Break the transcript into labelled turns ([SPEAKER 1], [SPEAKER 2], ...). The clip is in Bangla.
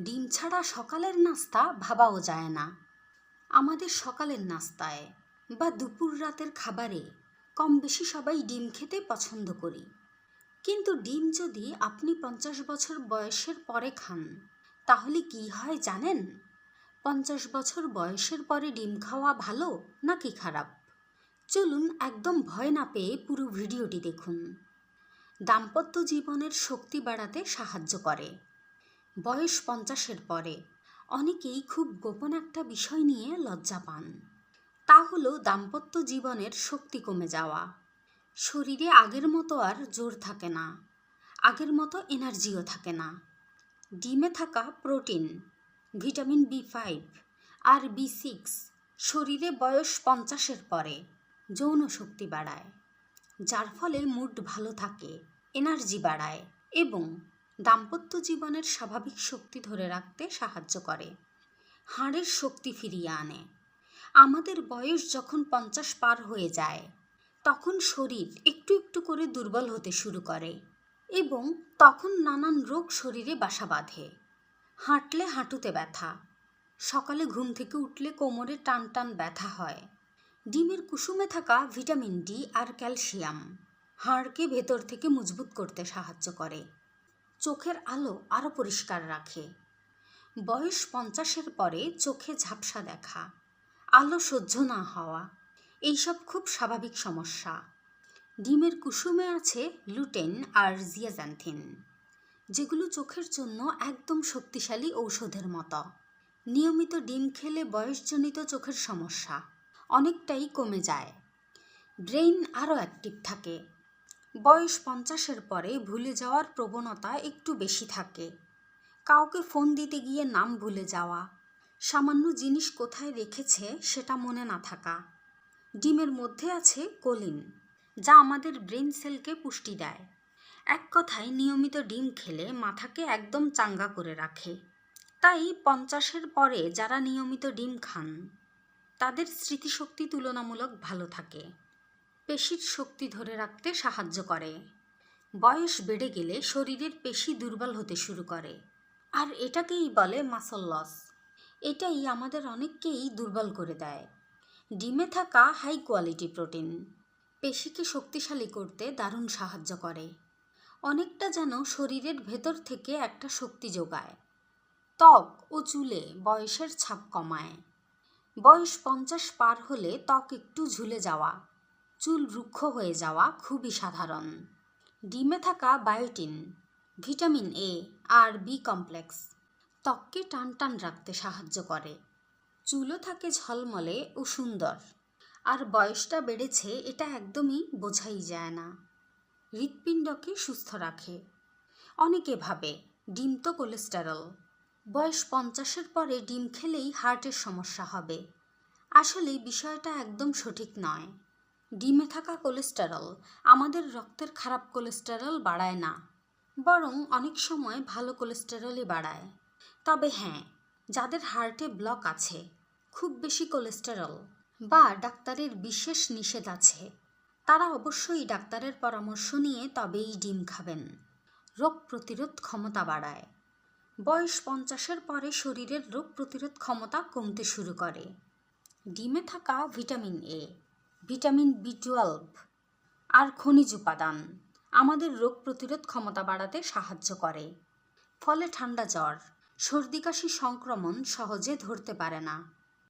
[SPEAKER 1] ডিম ছাড়া সকালের নাস্তা ভাবাও যায় না। আমাদের সকালের নাস্তায় বা দুপুর রাতের খাবারে কম বেশি সবাই ডিম খেতে পছন্দ করি। কিন্তু ডিম যদি আপনি পঞ্চাশ বছর বয়সের পরে খান, তাহলে কি হয় জানেন? পঞ্চাশ বছর বয়সের পরে ডিম খাওয়া ভালো নাকি খারাপ? চলুন একদম ভয় না পেয়ে পুরো ভিডিওটি দেখুন। দাম্পত্য জীবনের শক্তি বাড়াতে সাহায্য করে। বয়স পঞ্চাশের পরে। অনেকেই খুব গোপন একটা বিষয় নিয়ে লজ্জা পান। তা হলো দাম্পত্য জীবনের শক্তি কমে যাওয়া। শরীরে আগের মতো আর জোর থাকে না। আগের মতো এনার্জিও থাকে না। ডিমে থাকা প্রোটিন, ভিটামিন বি ফাইভ আর বি সিক্স শরীরে বয়স পঞ্চাশের পরে যৌন শক্তি বাড়ায়, যার ফলে মুড ভালো থাকে, এনার্জি বাড়ায় এবং দাম্পত্য জীবনের স্বাভাবিক শক্তি ধরে রাখতে সাহায্য করে। হাড়ের শক্তি ফিরিয়ে আনে। আমাদের বয়স যখন পঞ্চাশ পার হয়ে যায়, তখন শরীর একটু একটু করে দুর্বল হতে শুরু করে এবং তখন নানান রোগ শরীরে বাসা বাঁধে। হাঁটলে হাঁটুতে ব্যথা, সকালে ঘুম থেকে উঠলে কোমরে টান টান ব্যথা হয়। ডিমের কুসুমে থাকা ভিটামিন ডি আর ক্যালসিয়াম হাড়কে ভেতর থেকে মজবুত করতে সাহায্য করে। চোখের আলো আরও পরিষ্কার রাখে। বয়স পঞ্চাশের পরে চোখে ঝাপসা দেখা, আলো সহ্য না হওয়া, এইসব খুব স্বাভাবিক সমস্যা। ডিমের কুসুমে আছে লুটেন আর জিয়াজান্থিন, যেগুলো চোখের জন্য একদম শক্তিশালী ঔষধের মতো। নিয়মিত ডিম খেলে বয়সজনিত চোখের সমস্যা অনেকটাই কমে যায়। ব্রেইন আরও অ্যাক্টিভ থাকে। বয়স পঞ্চাশের পরে ভুলে যাওয়ার প্রবণতা একটু বেশি থাকে। কাউকে ফোন দিতে গিয়ে নাম ভুলে যাওয়া, সামান্য জিনিস কোথায় রেখেছে সেটা মনে না থাকা। ডিমের মধ্যে আছে কোলিন, যা আমাদের ব্রেন সেলকে পুষ্টি দেয়। এক কথায়, নিয়মিত ডিম খেলে মাথাকে একদম চাঙ্গা করে রাখে। তাই পঞ্চাশের পরে যারা নিয়মিত ডিম খান, তাদের স্মৃতিশক্তি তুলনামূলক ভালো থাকে। পেশির শক্তি ধরে রাখতে সাহায্য করে। বয়স বেড়ে গেলে শরীরের পেশি দুর্বল হতে শুরু করে। আর এটাকেই বলে মাসল লস এটাই আমাদের অনেককেই দুর্বল করে দেয়। ডিমে থাকা হাই কোয়ালিটি প্রোটিন পেশিকে শক্তিশালী করতে দারুণ সাহায্য করে। অনেকটা যেন শরীরের ভেতর থেকে একটা শক্তি যোগায়। ত্বক ও চুলে বয়সের ছাপ কমায়। বয়স পঞ্চাশ পার হলে ত্বক একটু ঝুলে যাওয়া। চুল রুক্ষ হয়ে যাওয়া খুবই সাধারণ। ডিমে থাকা বায়োটিন, ভিটামিন এ আর বি কমপ্লেক্স ত্বককে টান টান রাখতে সাহায্য করে। চুলও থাকে ঝলমলে ও সুন্দর। আর বয়সটা বেড়েছে এটা একদমই বোঝাই যায় না। হৃৎপিণ্ডকে সুস্থ রাখে। অনেকে ভাবে, ডিম তো কোলেস্টেরল। বয়স পঞ্চাশের পরে ডিম খেলেই হার্টের সমস্যা হবে। আসলে বিষয়টা একদম সঠিক নয়। ডিমে থাকা কোলেস্টেরল আমাদের রক্তের খারাপ কোলেস্টেরল বাড়ায় না, বরং অনেক সময় ভালো কোলেস্টেরলই বাড়ায়। তবে হ্যাঁ যাদের হার্টে ব্লক আছে, খুব বেশি কোলেস্টেরল বা ডাক্তারের বিশেষ নিষেধ আছে, তারা অবশ্যই ডাক্তারের পরামর্শ নিয়ে তবেই ডিম খাবেন। রোগ প্রতিরোধ ক্ষমতা বাড়ায়। বয়স পঞ্চাশের পরে শরীরের রোগ প্রতিরোধ ক্ষমতা কমতে শুরু করে। ডিমে থাকা vitamin A vitamin B twelve আর খনিজ উপাদান আমাদের রোগ প্রতিরোধ ক্ষমতা বাড়াতে সাহায্য করে। ফলে ঠান্ডা জ্বর, সর্দি কাশি সংক্রমণ সহজে ধরতে পারে না।